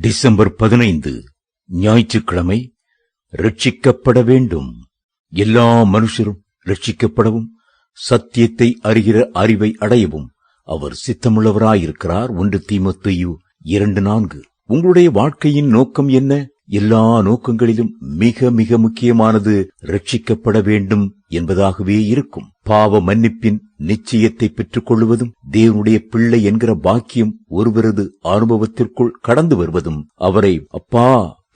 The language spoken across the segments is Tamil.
டிசம்பர் பதினைந்து ஞாயிற்றுக்கிழமை ரட்சிக்கப்பட வேண்டும். எல்லா மனுஷரும் ரட்சிக்கப்படவும் சத்தியத்தை அறிகிற அறிவை அடையவும். அவர் சித்தமுள்ளவராயிருக்கிறார். ஒன்று தீமத்தையு இரண்டு நான்கு. உங்களுடைய வாழ்க்கையின் நோக்கம் என்ன? எல்லா நோக்கங்களிலும் மிக மிக முக்கியமானது ரட்சிக்கப்பட வேண்டும் என்பதாகவே இருக்கும். பாவ மன்னிப்பின் நிச்சயத்தை பெற்றுக் கொள்வதும் தேவனுடைய பிள்ளை என்கிற பாக்கியம் ஒருவரது அனுபவத்திற்குள் கடந்து வருவதும் அவரை அப்பா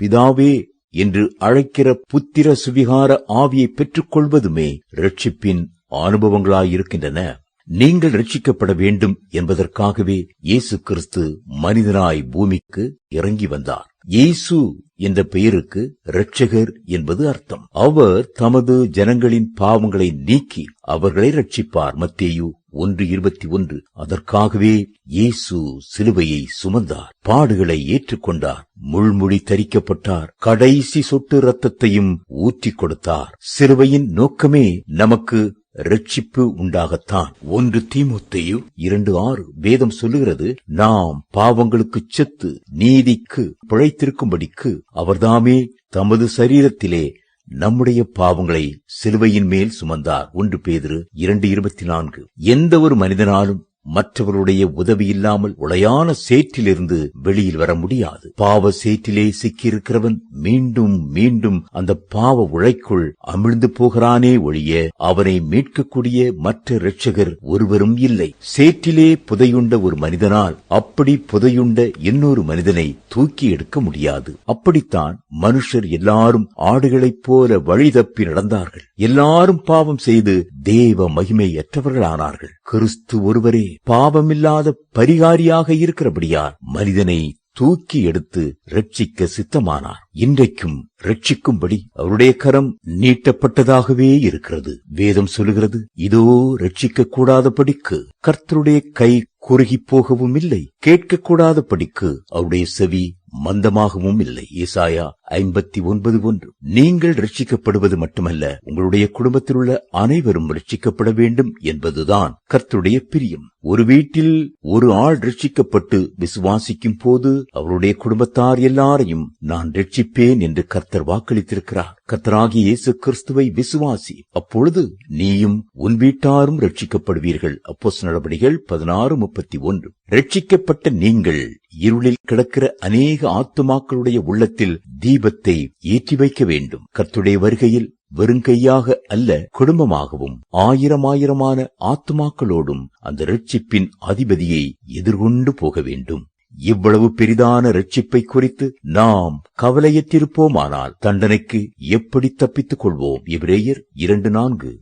பிதாவே என்று அழைக்கிற புத்திர சுவிகார ஆவியை பெற்றுக் கொள்வதுமே ரட்சிப்பின் அனுபவங்களாயிருக்கின்றன. நீங்கள் ரட்சிக்கப்பட வேண்டும் என்பதற்காகவே இயேசு கிறிஸ்து மனிதனாய் பூமிக்கு இறங்கி வந்தார். இயேசு என்ற பெயருக்கு இரட்சகர் என்பது அர்த்தம். அவர் தமது ஜனங்களின் பாவங்களை நீக்கி அவர்களை ரட்சிப்பார் மத்தேயு ஒன்று இருபத்தி ஒன்று. அதற்காகவே இயேசு சிலுவையை சுமந்தார். பாடுகளை ஏற்றுக்கொண்டார். முள்முடி தரிக்கப்பட்டார். கடைசி சொட்டு ரத்தத்தையும் ஊற்றிக் கொடுத்தார். சிலுவையின் நோக்கமே நமக்கு ரட்சிப்பு உண்டாகத்தான். ஒன்று தீமுத்தையு இரண்டு ஆறு. வேதம் சொல்லுகிறது நாம் பாவங்களுக்கு செத்து நீதிக்கு பிழைத்திருக்கும்படிக்கு அவர்தாமே தமது சரீரத்திலே நம்முடைய பாவங்களை சிலுவையின் மேல் சுமந்தார். ஒன்று பேதிரு இரண்டு இருபத்தி நான்கு. எந்த ஒரு மனிதனாலும் மற்றவருடைய உதவி இல்லாமல் உளையான சேற்றிலிருந்து வெளியில் வர முடியாது. பாவ சேற்றிலே சிக்கியிருக்கிறவன் மீண்டும் மீண்டும் அந்த பாவ உழைக்குள் அமிழ்ந்து போகிறானே ஒழிய அவனை மீட்கக்கூடிய மற்ற இரட்சகர் ஒருவரும் இல்லை. சேற்றிலே புதையுண்ட ஒரு மனிதனால் அப்படி புதையுண்ட இன்னொரு மனிதனை தூக்கி எடுக்க முடியாது. அப்படித்தான் மனுஷர் எல்லாரும் ஆடுகளைப் போல வழி தப்பி நடந்தார்கள். எல்லாரும் பாவம் செய்து தேவ மகிமையற்றவர்களானார்கள். கிறிஸ்து ஒருவரே பாவமில்லாத பரிகாரியாக இருக்கிறபடியார் மனிதனை தூக்கி எடுத்து ரட்சிக்க சித்தமானார். இன்றைக்கும் ரட்சிக்கும்படி அவருடைய கரம் நீட்டப்பட்டதாகவே இருக்கிறது. வேதம் சொல்லுகிறது இதோ ரட்சிக்க கூடாதபடிக்கு கர்த்தருடைய கை குறுகி போகவும் இல்லை கேட்கக்கூடாத படிக்கு அவருடைய செவி மந்தமாகவும் இல்லை. ஈசாயா ஐம்பத்தி ஒன்பது ஒன்று. நீங்கள் ரட்சிக்கப்படுவது மட்டுமல்ல உங்களுடைய குடும்பத்தில் உள்ள அனைவரும் ரட்சிக்கப்பட வேண்டும் என்பதுதான் கர்த்துடைய பிரியம். ஒரு வீட்டில் ஒரு ஆள் ரட்சிக்கப்பட்டு விசுவாசிக்கும் போது அவருடைய குடும்பத்தார் எல்லாரையும் நான் ரட்சிப்பேன் என்று கர்த்தர் வாக்களித்திருக்கிறார். கர்த்தராகி இயேசு கிறிஸ்துவை விசுவாசி. அப்பொழுது நீயும் உன் வீட்டாரும் ரட்சிக்கப்படுவீர்கள் அப்போஸ் நடவடிகள் பதினாறு முப்பத்தி ஒன்று. ரட்சிக்கப்பட்ட நீங்கள் இருளில் கிடக்கிற அநேக ஆத்துமாக்களுடைய உள்ளத்தில் தீபத்தை ஏற்றி வைக்க வேண்டும். கர்த்துடைய வருகையில் வெறுங்கையாக அல்ல குடும்பமாகவும் ஆயிரம் ஆயிரமான ஆத்துமாக்களோடும் அந்த ரட்சிப்பின் அதிபதியை எதிர்கொண்டு போக வேண்டும். இவ்வளவு பெரிதான ரட்சிப்பை குறித்து நாம் கவலையற்றிருப்போமானால் தண்டனைக்கு எப்படி தப்பித்துக் கொள்வோம்? இவ்ரேயர் இரண்டு நான்கு.